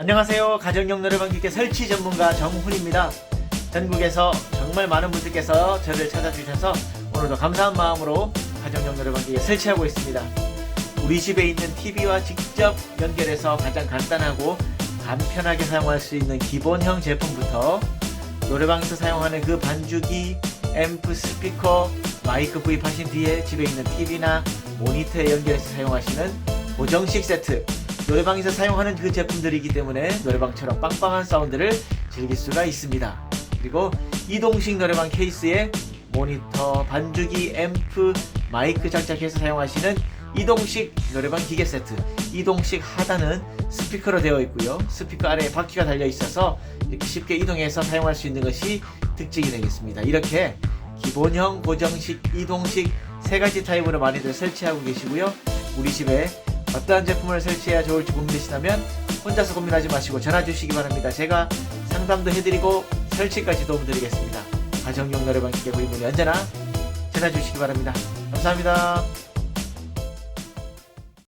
안녕하세요. 가정용 노래방 기계 설치 전문가 정훈입니다. 전국에서 정말 많은 분들께서 저를 찾아주셔서 오늘도 감사한 마음으로 가정용 노래방 기계 설치하고 있습니다. 우리 집에 있는 TV와 직접 연결해서 가장 간단하고 간편하게 사용할 수 있는 기본형 제품부터 노래방에서 사용하는 그 반주기, 앰프, 스피커, 마이크 구입하신 뒤에 집에 있는 TV나 모니터에 연결해서 사용하시는 고정식 세트 노래방에서 사용하는 그 제품들이기 때문에 노래방처럼 빵빵한 사운드를 즐길 수가 있습니다. 그리고 이동식 노래방 케이스에 모니터, 반주기, 앰프, 마이크 장착해서 사용하시는 이동식 노래방 기계 세트. 이동식 하단은 스피커로 되어 있고요. 스피커 아래에 바퀴가 달려 있어서 이렇게 쉽게 이동해서 사용할 수 있는 것이 특징이 되겠습니다. 이렇게 기본형, 고정식, 이동식 세 가지 타입으로 많이들 설치하고 계시고요. 우리 집에 어떠한 제품을 설치해야 좋을지 고민되시다면 혼자서 고민하지 마시고 전화 주시기 바랍니다. 제가 상담도 해드리고 설치까지 도움드리겠습니다. 가정용 노래방 기계 구입 문의 언제나 전화 주시기 바랍니다. 감사합니다.